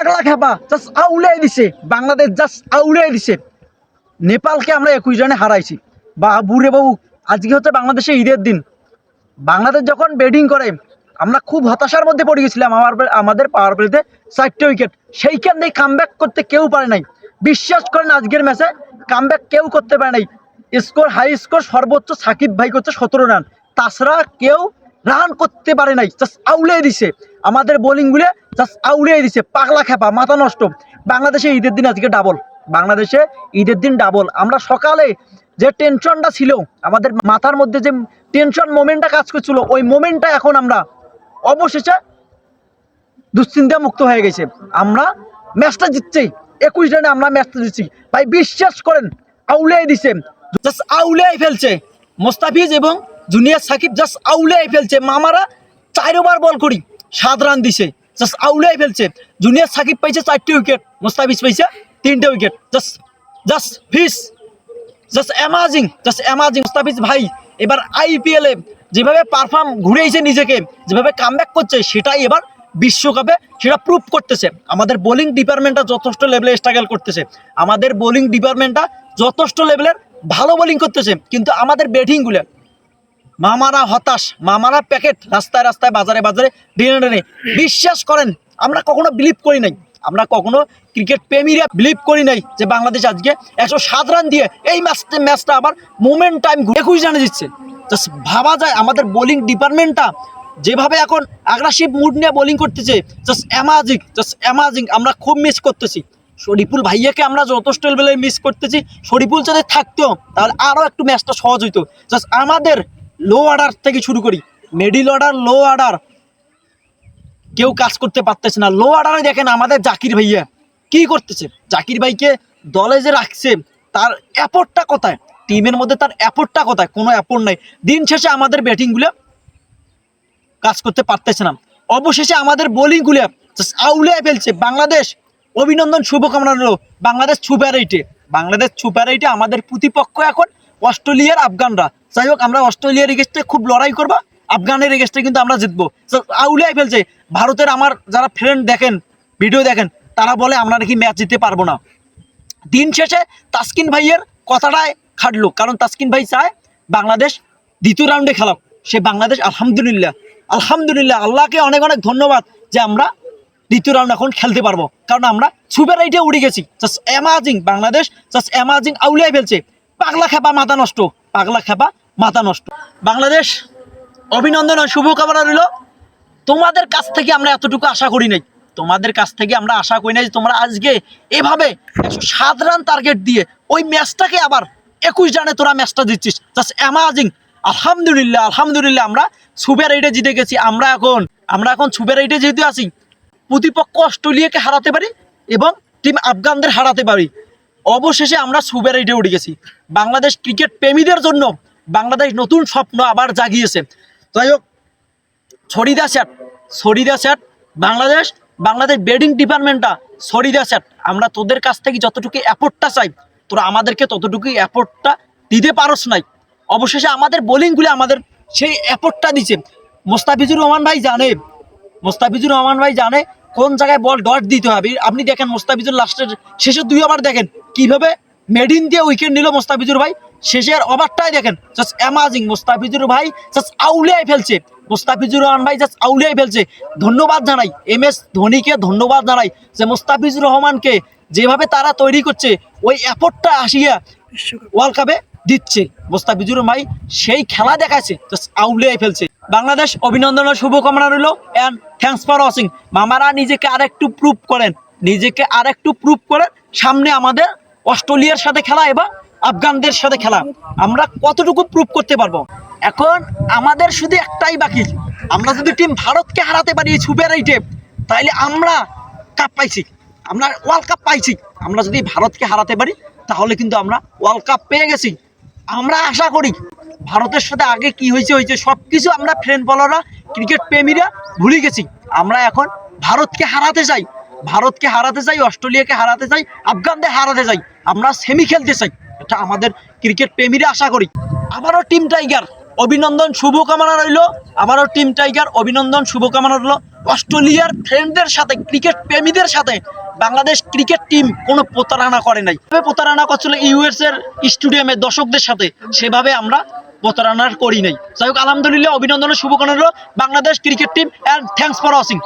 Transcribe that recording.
পাগলা খেপা জাস্ট আউলাই দিছে। বাংলাদেশ জাস্ট আউলাই দিছে। নেপালকে আমরা একুশ রানে হারাইছি। বা বুড়ে বাবু আজকে হচ্ছে বাংলাদেশে ঈদের দিন। বাংলাদেশ যখন ব্যাটিং করে, আমরা খুব হতাশার মধ্যে পড়ে গেছিলাম আমার আমাদের পাওয়ার প্লেতে চারটে উইকেট সেইখান থেকে কামব্যাক করতে কেউ পারে নাই। বিশ্বাস করেন আজকের ম্যাচে কামব্যাক কেউ করতে পারে নাই। স্কোর হাই স্কোর সর্বোচ্চ সাকিব ভাই করছে সতেরো রান তাছাড়া কেউ রান করতে পারে নাই জাস্ট আউলিয়ে দিছে। আমাদের বোলিংগুলো জাস্ট আউলিয়ে দিছে, পাগলা খেপা, মাথা নষ্ট। বাংলাদেশে ঈদের দিন আজকে ডাবল বাংলাদেশে ঈদের দিন ডাবল আমরা সকালে যে টেনশনটা ছিল, আমাদের মাথার মধ্যে যে টেনশন মোমেন্টটা কাজ করছিল, ওই মোমেন্টটা এখন আমরা অবশেষে দুশ্চিন্তা মুক্ত হয়ে গেছে। আমরা ম্যাচটা জিতছি। একুশ রানে আমরা ম্যাচটা জিতছি। ভাই, বিশ্বাস করেন আউলিয়াই দিছে। জাস্ট আউলিয়াই ফেলছে। মোস্তাফিজ এবং জুনিয়র সাকিব জাস্ট আউলিয়াই ফেলছে। মামারা চার বল করি, সাত রান দিছে। জাস্ট আউলিয়াই ফেলছে। জুনিয়র সাকিব পাইছে চারটে উইকেট মোস্তাফিজ পাইছে তিনটে উইকেট জাস্ট জাস্ট ফিস just amazing just amazing Mustafiz ভাই, এবার আইপিএলে যেভাবে পারফর্ম ঘুরেছে নিজেকে, যেভাবে কামব্যাক করছে, সেটাই এবার বিশ্বকাপে সেটা প্রুভ করতেছে। আমাদের বোলিং ডিপার্টমেন্টটা যথেষ্ট লেভেলে স্ট্রাগল করতেছে। আমাদের বোলিং ডিপার্টমেন্টটা যথেষ্ট লেভেলের ভালো বোলিং করতেছে। কিন্তু আমাদের ব্যাটিংগুলো মামারা হতাশ, মামারা প্যাকেট রাস্তায় রাস্তায়, বাজারে বাজারে, ডেনে ডেনে বিশ্বাস করেন, আমরা কখনো বিলিভ করি নাই। আমরা কখনো ক্রিকেট প্রেমীরা বিলিভ করি নাই যে বাংলাদেশ আজকে একশো সাত রান দিয়ে এই ম্যাচটা ম্যাচটা আবার মোমেন্ট টাইম একুশ রানে দিচ্ছে জাস্ট ভাবা যায়, আমাদের বোলিং ডিপার্টমেন্টটা যেভাবে এখন আগ্রাসিভ মুড নিয়ে বোলিং করতেছে জাস্ট অ্যামাজিং জাস্ট অ্যামাজিং আমরা খুব মিস করতেছি। শরীফুল ভাইয়াকে আমরা যথেষ্ট লেভেলে মিস করতেছি। শরীফুল যদি থাকতো, তাহলে আরও একটু ম্যাচটা সহজ হইতো। জাস্ট আমাদের লো অর্ডার থেকে শুরু করি। মিডিল অর্ডার লো অর্ডার কেউ কাজ করতে পারতেছে না। লো অর্ডারে দেখেন আমাদের জাকির ভাইয়া। কি করতেছে? জাকির ভাইকে দলে যে রাখছে, তার অ্যাপোর্টটা কোথায়? টিমের মধ্যে তার অ্যাপোর্টটা কোথায়? কোনো অ্যাপোর্ট নাই। দিন শেষে আমাদের ব্যাটিংগুলো কাজ করতে পারতেছে না। অবশেষে আমাদের বোলিংগুলো আউলে ফেলছে। বাংলাদেশ, অভিনন্দন, শুভকামনা রইল। বাংলাদেশ সুপার এইটে বাংলাদেশ সুপার এইটে আমাদের প্রতিপক্ষ এখন অস্ট্রেলিয়ার আফগানরা। যাই হোক, আমরা অস্ট্রেলিয়ার এগেস্টে খুব লড়াই করব, আফগানের এগেস্টে কিন্তু আমরা জিতবো। আউলিয়াই ফেলছে। ভারতের আমার যারা ফ্রেন্ড দেখেন ভিডিও দেখেন, তারা বলে আমরা নাকি ম্যাচ জিততে পারব না। দিন শেষে তাসকিন ভাইয়ের কথাটাই খাটলো, কারণ তাসকিন ভাই চায় বাংলাদেশ দ্বিতীয় রাউন্ডে খেলাক। সে বাংলাদেশ, আলহামদুলিল্লাহ আলহামদুলিল্লাহ, আল্লাহকে অনেক অনেক ধন্যবাদ যে আমরা দ্বিতীয় রাউন্ড এখন খেলতে পারব। কারণ আমরা সুপার রাইটে উড়ে গেছি। Just amazing Bangladesh just amazing আউলিয়াই ফেলছে। পাগলা খেপা মাথা নষ্ট, পাগলা খেপা মাথা নষ্ট। বাংলাদেশ, অভিনন্দন ও শুভকামনা রইল। তোমাদের কাছ থেকে আমরা এতটুকু আশা করি নাই। তোমাদের কাছ থেকে আমরা আশা করি নাই যে তোমরা আজকে এভাবে একশো সাত রান টার্গেট দিয়ে ওই ম্যাচটাকে আবার একুশ রানে তোরা ম্যাচটা দিচ্ছিস। জাস্ট অ্যামাজিং আলহামদুলিল্লাহ আলহামদুলিল্লাহ, আমরা সুপার এইটে জিতে গেছি। আমরা এখন আমরা এখন সুপার এইটে যেহেতু আছি, প্রতিপক্ষ অস্ট্রেলিয়াকে হারাতে পারি এবং টিম আফগানদের হারাতে পারি। অবশেষে আমরা সুপার এইটে উঠে গেছি। বাংলাদেশ ক্রিকেট প্রেমীদের জন্য বাংলাদেশ নতুন স্বপ্ন আবার জাগিয়েছে। যাই হোক, সরিদা স্যাট সরিদা স্যাট বাংলাদেশ বাংলাদেশ ব্যাটিং ডিপার্টমেন্টটা সরিদা স্যাট আমরা তোদের কাছ থেকে যতটুকু অ্যাপোর্টটা চাই, তোরা আমাদেরকে ততটুকু অ্যাপোর্টটা দিতে পারস নাই। অবশেষে আমাদের বোলিংগুলি আমাদের সেই অ্যাপোর্টটা দিচ্ছে মোস্তাফিজুর রহমান ভাই জানে, মোস্তাফিজুর রহমান ভাই জানে কোন জায়গায় বল ডট দিতে হবে? আপনি দেখেন মোস্তাফিজুর লাস্টের শেষের দুই ওভার দেখেন কীভাবে মেডিন দিয়ে উইকেট নিল মোস্তাফিজুর ভাই। শেষের ওভারটাই দেখেন জাস্ট অ্যামাজিং মোস্তাফিজুর ভাই জাস্ট আউলিয়াই ফেলছে। মোস্তাফিজুর রহমান ভাই জাস্ট আউলিয়াই ফেলছে। ধন্যবাদ জানাই। এম এস ধোনিকে ধন্যবাদ জানাই যে মোস্তাফিজুর রহমানকে যেভাবে তারা তৈরি করছে ওই অ্যাপোর্টটা আসিয়া ওয়ার্ল্ড কাপে দিচ্ছে। মোস্তাফিজুর ভাই সেই খেলা দেখাচ্ছে জাস্ট আউলিয়াই ফেলছে। বাংলাদেশ অভিনন্দনের শুভকামনা রইল অ্যান্ড থ্যাংকস ফর ওয়াচিং মামারা নিজেকে আরেকটু প্রুভ করেন, নিজেকে আরেকটু প্রুভ করেন, সামনে আমাদের অস্ট্রেলিয়ার সাথে খেলা এবং আফগানদের সাথে খেলা। আমরা কতটুকু প্রুভ করতে পারব? এখন আমাদের শুধু একটাই বাকি, আমরা যদি টিম ভারতকে হারাতে পারি ছুপের এই এইটে তাইলে আমরা কাপ পাইছি। আমরা ওয়ার্ল্ড কাপ পাইছি। আমরা যদি ভারতকে হারাতে পারি, তাহলে কিন্তু আমরা ওয়ার্ল্ড কাপ পেয়ে গেছি। আমরা আশা করি ভারতের সাথে আগে কি হয়েছে হয়েছে সব কিছু আমরা ফ্রেন্ড বলাররা ক্রিকেট প্রেমীরা ভুলে গেছি। আমরা এখন ভারতকে হারাতে চাই, ভারতকে হারাতে চাই, অস্ট্রেলিয়াকে হারাতে চাই, আফগানদের হারাতে চাই, আমরা সেমি খেলতে চাই। এটা আমাদের ক্রিকেট প্রেমীরা আশা করি। আবারও টিম টাইগার অভিনন্দন, শুভকামনা রইল। আমারও টিম টাইগার অভিনন্দন, শুভকামনা রইল। অস্ট্রেলিয়ার ফ্রেন্ডদের সাথে ক্রিকেট প্রেমীদের সাথে বাংলাদেশ ক্রিকেট টিম কোনো প্রতারণা করে নাই। প্রতারণা করছিল ইউএস এর স্টেডিয়ামে দর্শকদের সাথে। সেভাবে আমরা প্রতারণা করি নাই। যাই হোক, আলহামদুলিল্লাহ অভিনন্দনের শুভকামনা Bangladesh cricket team and thanks for watching